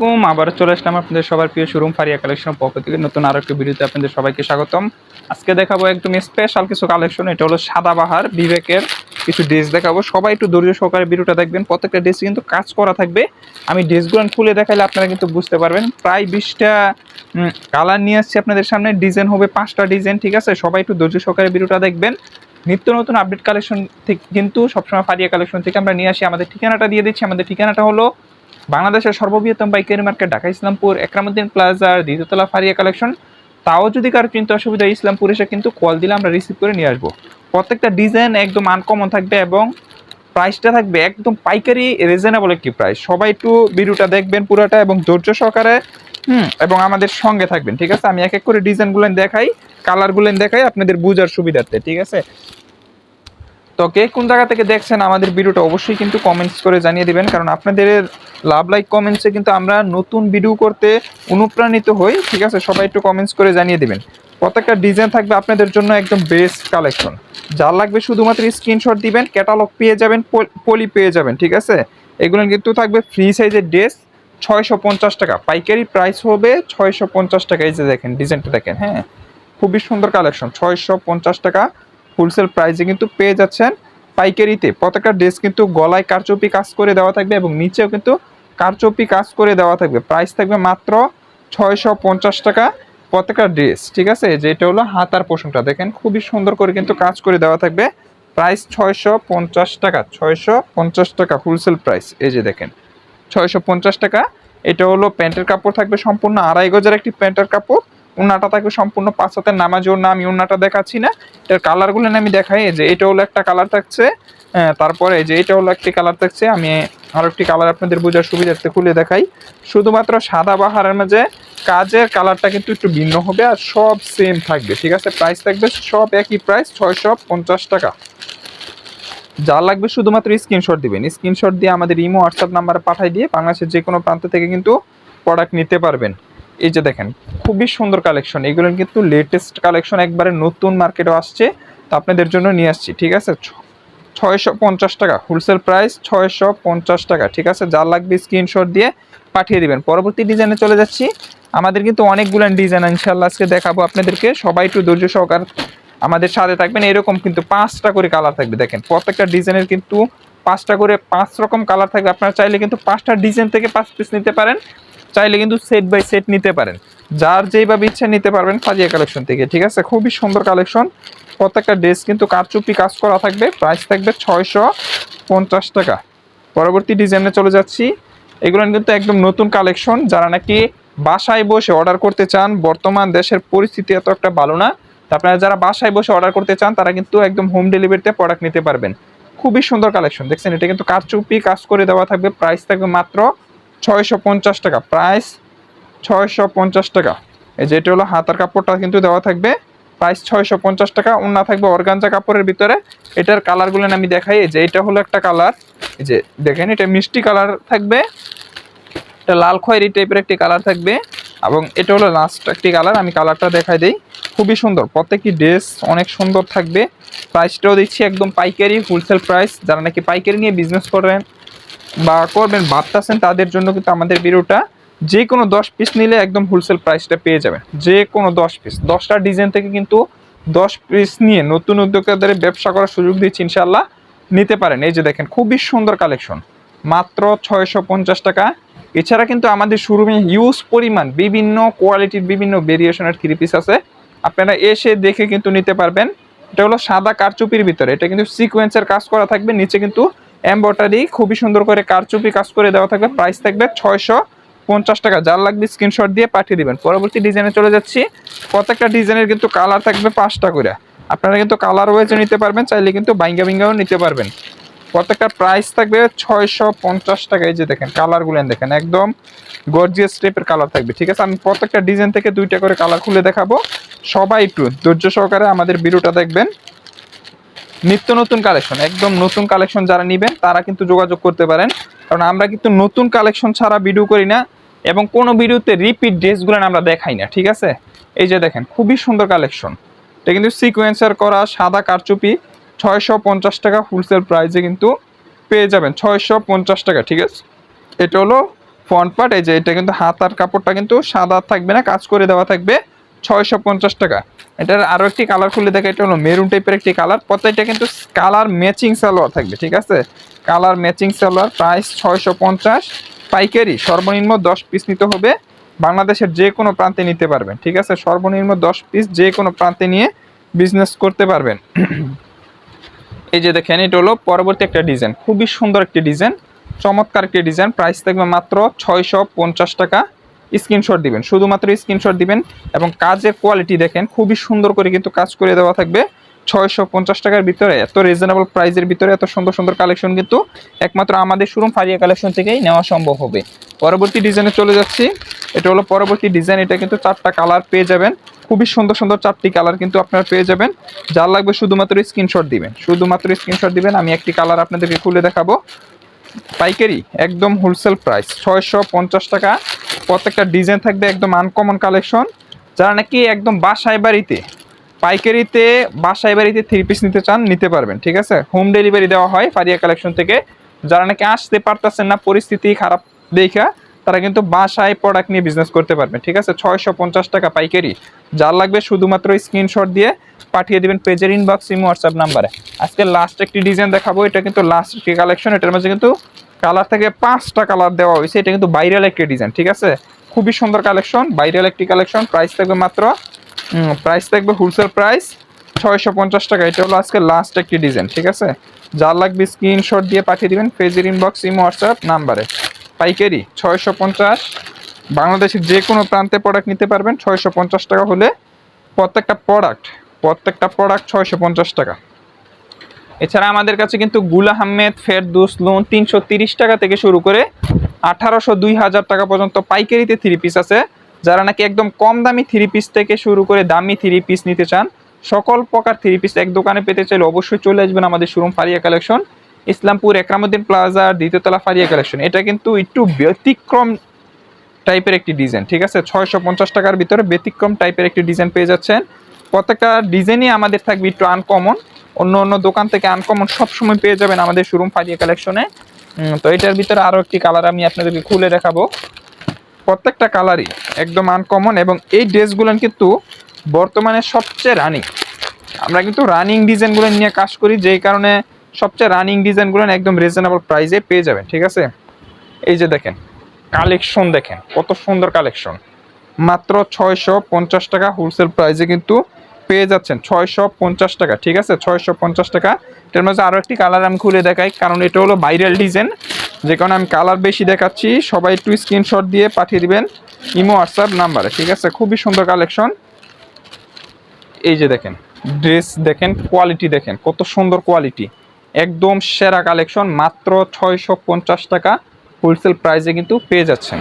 আলাইকুম আবার চলে আসলাম আপনাদের সবার প্রিয় শোরুম ফারিয়া কালেকশন পক্ষ থেকে। নতুন আরও একটি ভিডিওতে আপনাদের সবাইকে স্বাগতম। আজকে দেখাবো একদম স্পেশাল কিছু কালেকশন এটা হলো সাদাবাহার বিবেকের কিছু ড্রেস দেখাবো। সবাই একটু ধৈর্য সহকারে ভিডিওটা দেখবেন। প্রত্যেকটা ড্রেস কিন্তু কাজ করা থাকবে। আমি ড্রেসগুলো খুলে দেখাইলে আপনারা কিন্তু বুঝতে পারবেন। প্রায় বিশটা কালার নিয়ে আসছি আপনাদের সামনে। ডিজাইন হবে পাঁচটা ডিজাইন ঠিক আছে? সবাই একটু ধৈর্য সহকারে ভিডিওটা দেখবেন। নিত্য নতুন আপডেট কালেকশন কিন্তু সবসময় ফারিয়া কালেকশন থেকে আমরা নিয়ে আসি। আমাদের ঠিকানাটা দিয়ে দিচ্ছি। আমাদের ঠিকানাটা হলো বাংলাদেশের সর্ববৃহত্তম পাইকারি মার্কেট ঢাকা ইসলামপুর, একরামুদ্দিন প্লাজার দ্বিতীয়তলা ফারিয়া কালেকশন। তাও যদি কারও চিন্তা অসুবিধা ইসলামপুর এসে কিন্তু কল দিলে আমরা রিসিভ করে নিয়ে আসব। প্রত্যেকটা ডিজাইন একদম আনকমন থাকবে এবং প্রাইসটা থাকবে একদম পাইকারি রিজনেবল একটি প্রাইস সবাই একটু ভিডিওটা দেখবেন পুরোটা এবং ধৈর্য সহকারে, হুম, এবং আমাদের সঙ্গে থাকবেন, ঠিক আছে? আমি এক এক করে ডিজাইনগুলো দেখাই কালারগুলো দেখাই আপনাদের বোঝার সুবিধার্থে, ঠিক আছে? তো কে কোন জায়গা থেকে দেখছেন আমাদের ভিডিওটা অবশ্যই কিন্তু কমেন্টস করে জানিয়ে দিবেন, কারণ আপনাদের লাভ লাইক কমেন্টসে কিন্তু আমরা নতুন ভিডিও করতে অনুপ্রাণিত হই, ঠিক আছে? সবাই একটু কমেন্টস করে জানিয়ে দিবেন। প্রত্যেকটা ডিজাইন থাকবে আপনাদের জন্য একদম বেস্ট কালেকশন যার লাগবে শুধুমাত্র স্ক্রিনশট দিবেন ক্যাটালগ পেয়ে যাবেন পল- পেয়ে যাবেন, ঠিক আছে? এগুলো কিন্তু থাকবে ফ্রি সাইজের ড্রেস ছয়শো পঞ্চাশ টাকা। পাইকারি প্রাইস হবে ছয়শো পঞ্চাশ টাকা। এই যে দেখেন ডিজাইনটা দেখেন হ্যাঁ? খুবই সুন্দর কালেকশন ছয়শো পঞ্চাশ টাকা। হোলসেল প্রাইসে কিন্তু পেয়ে যাচ্ছেন পাইকারিতে। প্রত্যেকটা ড্রেস কিন্তু গলায় কারচুপি কাজ করে দেওয়া থাকবে এবং নিচেও কিন্তু কারচুপি কাজ করে দেওয়া থাকবে। প্রাইস থাকবে মাত্র ছয়শো পঞ্চাশ টাকা প্রত্যেকটা ড্রেস ঠিক আছে? যেটা হলো হাতার পোষণটা দেখেন খুবই সুন্দর করে কিন্তু কাজ করে দেওয়া থাকবে। প্রাইস ছয়শো পঞ্চাশ টাকা, ছয়শো পঞ্চাশ টাকা হোলসেল প্রাইস এই যে দেখেন। ছয়শো পঞ্চাশ টাকা, এটা হলো প্যান্টের কাপড় থাকবে সম্পূর্ণ আড়াই গজের একটি প্যান্টের কাপড়। উন্নাটা থাকবে সম্পূর্ণ পাঁচ হাতের নামাজ ওর নাম উন্নাটা দেখাচ্ছি না। এটার কালারগুলো আমি দেখাই যে এটা হলো একটা কালার থাকছে। হ্যাঁ, তারপরে যে এটা হলো একটি কালার থাকছে আমি আরও একটি কালার আপনাদের বোঝার সুবিধার্থে খুলে দেখাই। শুধুমাত্র সাদা বাহারের মাঝে কাজের কালারটা কিন্তু একটু ভিন্ন হবে আর সব সেম থাকবে ঠিক আছে? প্রাইস থাকবে সব একই প্রাইস ছয়শো পঞ্চাশ টাকা। যা লাগবে শুধুমাত্র স্ক্রিনশট দিবেন। স্ক্রিনশট দিয়ে আমাদের ইমো হোয়াটসঅ্যাপ নাম্বারে পাঠিয়ে দিয়ে বাংলাদেশের যে কোনো প্রান্ত থেকে কিন্তু প্রোডাক্ট নিতে পারবেন। এই যে দেখেন, খুবই সুন্দর কালেকশন এগুলো কিন্তু লেটেস্ট কালেকশন একবারে নতুন মার্কেটে আসছে। তো আপনাদের জন্য নিয়ে আসছি, ঠিক আছে? ছয়শো পঞ্চাশ টাকা হোলসেল প্রাইস ছয়শো পঞ্চাশ টাকা, ঠিক আছে? যার লাগবে স্ক্রিনশট দিয়ে পাঠিয়ে দিবেন। পরবর্তী ডিজাইনে চলে যাচ্ছি। আমাদের কিন্তু অনেকগুলো ডিজাইন ইনশাল্লাহ আজকে দেখাবো আপনাদেরকে। সবাই একটু ধৈর্য সহকার আমাদের সাথে থাকবেন। এরকম কিন্তু পাঁচটা করে কালার থাকবে, দেখেন। প্রত্যেকটা ডিজাইনের কিন্তু পাঁচটা করে পাঁচ রকম কালার থাকবে। আপনারা চাইলে কিন্তু পাঁচটা ডিজাইন থেকে পাঁচ পিস নিতে পারেন। চাইলে কিন্তু সেট বাই সেট নিতে পারেন। যার যেইভাবে ইচ্ছা নিতে পারবেন ফাজিয়া কালেকশন থেকে, ঠিক আছে? খুবই সুন্দর কালেকশন প্রত্যেকটা ড্রেস কিন্তু কারচুপি কাজ করা থাকবে। প্রাইস থাকবে ছয়শো পঞ্চাশ টাকা। পরবর্তী ডিজাইনে চলে যাচ্ছি। এগুলো কিন্তু একদম নতুন কালেকশন যারা নাকি বাসায় বসে অর্ডার করতে চান, বর্তমান দেশের পরিস্থিতি এত একটা ভালো না। আপনারা যারা বাসায় বসে অর্ডার করতে চান, তারা কিন্তু একদম হোম ডেলিভারিতে প্রোডাক্ট নিতে পারবেন। খুবই সুন্দর কালেকশন দেখছেন, এটা কিন্তু কারচুপি কাজ করে দেওয়া থাকবে। প্রাইস থাকবে মাত্র ছয়শো পঞ্চাশ টাকা। প্রাইস ছয়শো পঞ্চাশ টাকা। এই যে এটা হলো হাতার কাপড়টা কিন্তু দেওয়া থাকবে। প্রাইস ছয়শো পঞ্চাশ টাকা ওনা থাকবে অর্গানজা কাপড়ের ভিতরে। এটার কালারগুলো আমি দেখাই। যে এটা হলো একটা কালার। এই যে দেখেন, এটা মিষ্টি কালার থাকবে। এটা লাল খয়েরি টাইপের একটি কালার থাকবে। এবং এটা হলো লাস্ট একটি কালার। আমি কালারটা দেখাই দিই। খুবই সুন্দর। প্রত্যেকটি ড্রেস অনেক সুন্দর থাকবে। প্রাইসটাও দিচ্ছি একদম পাইকারি হোলসেল প্রাইস যারা নাকি পাইকারি নিয়ে বিজনেস করেন বা করবেন, ভাবতেছেন তাদের জন্য কিন্তু আমাদের ভিডিওটা যে কোনো দশ পিস নিলে একদম হোলসেল প্রাইসটা পেয়ে যাবেন। যে কোনো দশ পিস দশটা ডিজাইন থেকে কিন্তু দশ পিস নিয়ে নতুন উদ্যোক্তাদের ব্যবসা করার সুযোগ দিচ্ছি ইনশাল্লাহ নিতে পারেন। এই যে দেখেন, খুবই সুন্দর কালেকশন মাত্র ছয়শো পঞ্চাশ টাকা। এছাড়া কিন্তু আমাদের শোরুমে হিউজ পরিমাণ বিভিন্ন কোয়ালিটির বিভিন্ন ভেরিয়েশনের থ্রি পিস আছে। আপনারা এসে দেখে কিন্তু নিতে পারবেন। এটা হলো সাদা কারচুপির ভিতরে। এটা কিন্তু সিকোয়েন্সের কাজ করা থাকবে। নিচে কিন্তু এম্বয়ডারি খুবই সুন্দর করে কারচুপি কাজ করে দেওয়া থাকবে। প্রাইস থাকবে ছয়শো পঞ্চাশ টাকা। যার লাগবে স্ক্রিনশট দিয়ে পাঠিয়ে দিবেন। পরবর্তী ডিজাইনে চলে যাচ্ছি। প্রত্যেকটা ডিজাইনের কিন্তু কালার থাকবে পাঁচটা করে। আপনারা কিন্তু কালার ওয়েজে নিতে পারবেন, চাইলে কিন্তু বাইঙ্গা বিঙ্গাও নিতে পারবেন। প্রত্যেকটা প্রাইস থাকবে ছয়শো পঞ্চাশ টাকা। এই যে দেখেন কালারগুলো দেখেন, একদম গর্জিয়াস টাইপের কালার থাকবে। ঠিক আছে? আমি প্রত্যেকটা ডিজাইন থেকে দুইটা করে কালার খুলে দেখাবো। সবাই একটু ধৈর্য সহকারে আমাদের ভিডিওটা দেখবেন। নিত্য নতুন কালেকশন একদম নতুন কালেকশন যারা নেবেন, তারা কিন্তু যোগাযোগ করতে পারেন। কারণ আমরা কিন্তু নতুন কালেকশন ছাড়া ভিডিও করি না এবং কোনো ভিডিওতে রিপিট ড্রেসগুলো আমরা দেখাই না, ঠিক আছে? এই যে দেখেন, খুবই সুন্দর কালেকশন এটা কিন্তু সিকোয়েন্সার করা, সাদা কারচুপি, ছয়শো পঞ্চাশ টাকা হোলসেল প্রাইসে কিন্তু পেয়ে যাবেন, ছয়শো পঞ্চাশ টাকা, ঠিক আছে? এটা হলো ফ্রন্ট পার্ট এই যে এটা কিন্তু হাতার কাপড়টা কিন্তু সাদা থাকবে না, কাজ করে দেওয়া থাকবে। ছয়শো পঞ্চাশ টাকা। এটার আরও একটি কালার খুলে দেখে এটা হলো মেরুন টাইপের একটি কালার প্রত্যেকটা কিন্তু কালার ম্যাচিং সালোয়ার থাকবে, ঠিক আছে? কালার ম্যাচিং সালোয়ার প্রাইস ছয়শো পঞ্চাশ। পাইকারি, সর্বনিম্ন দশ পিস নিতে হবে। বাংলাদেশের যে কোনো প্রান্তে নিতে পারবেন, ঠিক আছে? সর্বনিম্ন দশ পিস যে কোনো প্রান্তে নিয়ে বিজনেস করতে পারবেন। এই যে দেখেন, এটা হলো পরবর্তী একটা ডিজাইন খুবই সুন্দর একটি ডিজাইন চমৎকার একটি ডিজাইন প্রাইস থাকবে মাত্র ছয়শো পঞ্চাশ টাকা। স্ক্রিনশট দিবেন। শুধুমাত্র স্ক্রিনশট দিবেন এবং কাজের কোয়ালিটি দেখেন, খুবই সুন্দর করে কিন্তু কাজ করে দেওয়া থাকবে। ছয়শো পঞ্চাশ টাকার ভিতরে, এত রিজনেবল প্রাইসের ভিতরে, এত সুন্দর সুন্দর কালেকশন কিন্তু একমাত্র আমাদের শোরুম ফারিয়া কালেকশন থেকেই নেওয়া সম্ভব হবে। পরবর্তী ডিজাইনে চলে যাচ্ছি। এটা হলো পরবর্তী ডিজাইন এটা কিন্তু চারটা কালার পেয়ে যাবেন। খুবই সুন্দর সুন্দর চারটি কালার কিন্তু আপনারা পেয়ে যাবেন। যার লাগবে শুধুমাত্র স্ক্রিনশট দিবেন। শুধুমাত্র স্ক্রিনশট দিবেন, আমি একটি কালার আপনাদেরকে খুলে দেখাবো। পাইকারি, একদম হোলসেল প্রাইস ছয়শো পঞ্চাশ টাকা। প্রত্যেকটা ডিজাইন থাকবে একদম আনকমন কালেকশন যারা নাকি একদম বাসায় বাড়িতে, পাইকারিতে, বাসায় বাড়িতে থ্রি পিস নিতে চান, নিতে পারবেন, ঠিক আছে? হোম ডেলিভারি দেওয়া হয় ফারিয়া কালেকশন থেকে। যারা নাকি আসতে পারতেছেন না, পরিস্থিতি খারাপ দেখা, তারা কিন্তু বাসায় প্রোডাক্ট নিয়ে বিজনেস করতে পারবেন ঠিক আছে? ছয়শো পঞ্চাশ টাকা পাইকারি। যার লাগবে শুধুমাত্র স্ক্রিনশট দিয়ে পাঠিয়ে দেবেন পেজের ইনবক্স ইমো হোয়াটসঅ্যাপ নাম্বারে আজকে লাস্ট একটি ডিজাইন দেখাবো, এটা কিন্তু লাস্ট একটি কালেকশন এটার মধ্যে কিন্তু কালার থেকে পাঁচটা কালার দেওয়া হয়েছে। এটা কিন্তু বাইরাল একটি ডিজাইন ঠিক আছে? খুবই সুন্দর কালেকশন বাইরাল একটি কালেকশন প্রাইস থাকবে মাত্র প্রাইস থাকবে হোলসেল প্রাইস ছয়শো পঞ্চাশ টাকা। এটা হলো আজকে লাস্ট একটি ডিজাইন ঠিক আছে? যার লাগবে স্ক্রিনশট দিয়ে পাঠিয়ে দিবেন পেজের ইনবক্স ইমো হোয়াটসঅ্যাপ নাম্বারে পাইকারি, ছয়শো পঞ্চাশ। বাংলাদেশের যে কোনো প্রান্তে প্রোডাক্ট নিতে পারবেন, ছয়শো পঞ্চাশ টাকা হলে প্রত্যেকটা প্রোডাক্ট প্রত্যেকটা প্রোডাক্ট ছয়শো পঞ্চাশ টাকা। এছাড়া আমাদের কাছে কিন্তু গুল আহমেদ, ফেরদুস, লোন তিনশো তিরিশ টাকা থেকে শুরু করে আঠারোশো দুই হাজার টাকা পর্যন্ত পাইকারিতে থ্রি পিস আছে। যারা নাকি একদম কম দামি থ্রি পিস থেকে শুরু করে দামি থ্রি পিস নিতে চান, সকল প্রকার থ্রি পিস এক দোকানে পেতে চাইলে অবশ্যই চলে আসবেন আমাদের শোরুম ফারিয়া কালেকশন ইসলামপুর একরামুদ্দিন প্লাজার দ্বিতীয়তলা ফারিয়া কালেকশন এটা কিন্তু একটু ব্যতিক্রম টাইপের একটি ডিজাইন ঠিক আছে? ছয়শো পঞ্চাশ টাকার ভিতরে ব্যতিক্রম টাইপের একটি ডিজাইন পেয়ে যাচ্ছেন। প্রত্যেকটা ডিজাইনই আমাদের থাকবে একটু আনকমন অন্য অন্য দোকান থেকে আনকমন সবসময় পেয়ে যাবেন আমাদের শোরুম ফারিয়া কালেকশনে তো এটার ভিতরে আরও একটি কালার আমি আপনাদেরকে খুলে দেখাবো। প্রত্যেকটা কালারই একদম আনকমন এবং এই ড্রেসগুলো কিন্তু বর্তমানে সবচেয়ে রানিং আমরা কিন্তু রানিং ডিজাইনগুলো নিয়ে কাজ করি, যেই কারণে সবচেয়ে রানিং ডিজাইনগুলো একদম রিজনেবল প্রাইসে পেয়ে যাবেন, ঠিক আছে? এই যে দেখেন কালেকশন দেখেন, কত সুন্দর কালেকশন মাত্র ছয়শো পঞ্চাশ টাকা হোলসেল প্রাইসে কিন্তু পেয়ে যাচ্ছেন ছয়শো পঞ্চাশ টাকা, ঠিক আছে? ছয়শো পঞ্চাশ টাকা। এটার মধ্যে আরও একটি কালার আমি খুলে দেখাই, কারণ এটা হলো ভাইরাল ডিজাইন যে কারণে আমি কালার বেশি দেখাচ্ছি, সবাই একটু স্ক্রিনশট দিয়ে পাঠিয়ে দিবেন ইমো, হোয়াটসঅ্যাপ নাম্বারে ঠিক আছে? খুবই সুন্দর কালেকশন এই যে দেখেন ড্রেস দেখেন কোয়ালিটি দেখেন, কত সুন্দর কোয়ালিটি একদম সেরা কালেকশন মাত্র ছয়শো পঞ্চাশ টাকা। হোলসেল প্রাইসে কিন্তু পেয়ে যাচ্ছেন।